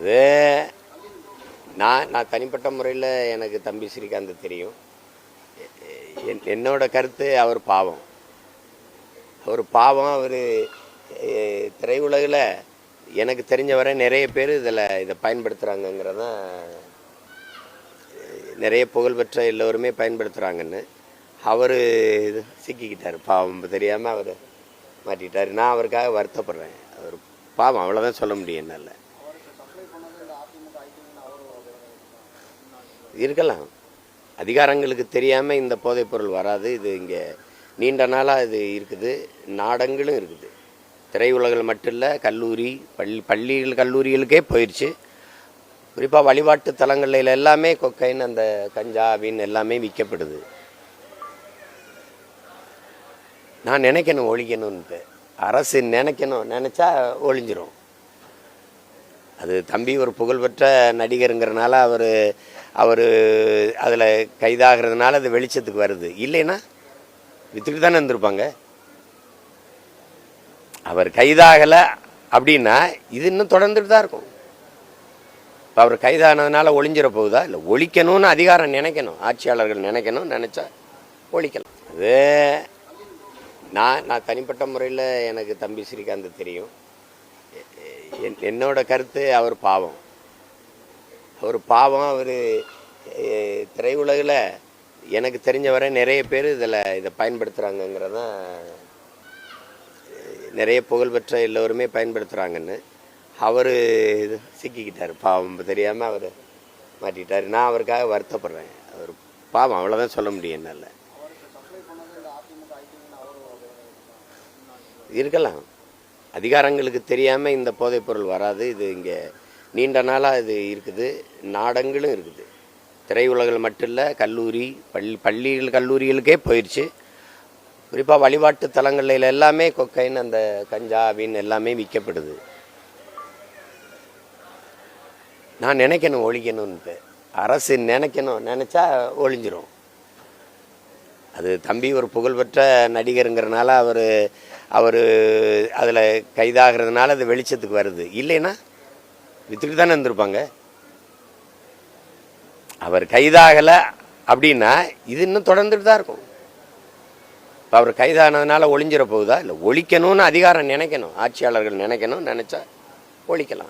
அது நான் நான் தனிப்பட்ட முறையில் எனக்கு தம்பி ஸ்ரீகாந்த் தெரியும். என்- என்னோட கருத்து அவர் பாவம். அவர் பாவம் அவர் திரையுலகில் எனக்கு தெரிஞ்ச வரை நிறைய பேர் இதில் இதை பயன்படுத்துகிறாங்கங்கிறதான் நிறைய புகழ்பெற்ற எல்லோருமே பயன்படுத்துகிறாங்கன்னு அவர் சிக்கிக்கிட்டார் பாவம் தெரியாமல் அவர் மாட்டிக்கிட்டார். நான் அவருக்காக வருத்தப்படுறேன். அவர் பாவம் அவ்வளோதான் சொல்ல முடியும் என்னால். இருக்கலாம். அதிகாரங்களுக்கு தெரியாமல் இந்த போதைப்பொருள் வராது. இது இங்கே நீண்ட நாளாக இது இருக்குது. நாடங்களும் இருக்குது. திரையுலகில் மட்டும் இல்லை கல்லூரி பள்ளி பள்ளிகள் கல்லூரிகளுக்கே போயிடுச்சு குறிப்பாக வழிபாட்டு தலங்களில் எல்லாமே கொக்கைன் அந்த கஞ்சா அப்படின்னு எல்லாமே விற்கப்படுது. நான் நினைக்கணும் ஒழிக்கணும்ன்ட்டு. அரசு நினைக்கணும் நினச்சா ஒழிஞ்சிரும். அது தம்பி ஒரு புகழ்பெற்ற நடிகருங்கிறனால அவர் அவர் அதில் கைதாகிறதுனால அது வெளிச்சத்துக்கு வருது. இல்லைன்னா வித்துட்டு தானே இருந்திருப்பாங்க. அவர் கைதாகலை அப்படின்னா இது இன்னும் தொடர்ந்துட்டு தான் இருக்கும். இப்போ அவர் கைதானதுனால ஒளிஞ்சிட போகுதா? இல்லை ஒழிக்கணும்னு அதிகாரம் நினைக்கணும். ஆட்சியாளர்கள் நினைக்கணும் நினச்சா ஒழிக்கலாம். அது நான் நான் தனிப்பட்ட முறையில் எனக்கு தம்பி ஸ்ரீகாந்த் தெரியும். என்னோட கருத்து அவர் பாவம். அவர் பாவம் அவர் திரையுலகில் எனக்கு தெரிஞ்ச வரை நிறைய பேர் இதில் இதை பயன்படுத்துகிறாங்கங்கிறதான் நிறைய புகழ்பெற்ற எல்லோருமே பயன்படுத்துகிறாங்கன்னு அவர் சிக்கிக்கிட்டார். பாவம் தெரியாமல் அவர் மாட்டிக்கிட்டார். நான் அவருக்காக வருத்தப்படுறேன். அவர் பாவம் அவ்வளோதான் சொல்ல முடியும் என்னால். இருக்கலாம். அதிகாரங்களுக்கு தெரியாமல் இந்த போதைப்பொருள் வராது. இது இங்கே நீண்ட நாளாக இது இருக்குது. நாடங்களும் இருக்குது. திரையுலகில் மட்டும் இல்லை கல்லூரி பள்ளி பள்ளிகள் கல்லூரிகளுக்கே போயிடுச்சு குறிப்பாக வழிபாட்டு தலங்களில் எல்லாமே கொக்கைன் அந்த கஞ்சா அப்படின்னு எல்லாமே விற்கப்படுது. நான் நினைக்கணும் ஒழிக்கணும்ன்ட்டு. அரசு நினைக்கணும். நினச்சா ஒழிஞ்சிரும். அது தம்பி ஒரு புகழ்பெற்ற நடிகருங்கிறனால அவர் அவர் அதில் கைதாகிறதுனால அது வெளிச்சத்துக்கு வருது. இல்லைன்னா வித்துட்டு தானே இருந்திருப்பாங்க. அவர் கைதாகலை அப்படின்னா இது இன்னும் தொடர்ந்துட்டு தான் இருக்கும். இப்போ அவர் கைதானதுனால ஒளிஞ்சிட போகுதா? இல்லை ஒழிக்கணும்னு அதிகாரம் நினைக்கணும். ஆட்சியாளர்கள் நினைக்கணும் நினச்சா ஒழிக்கலாம்.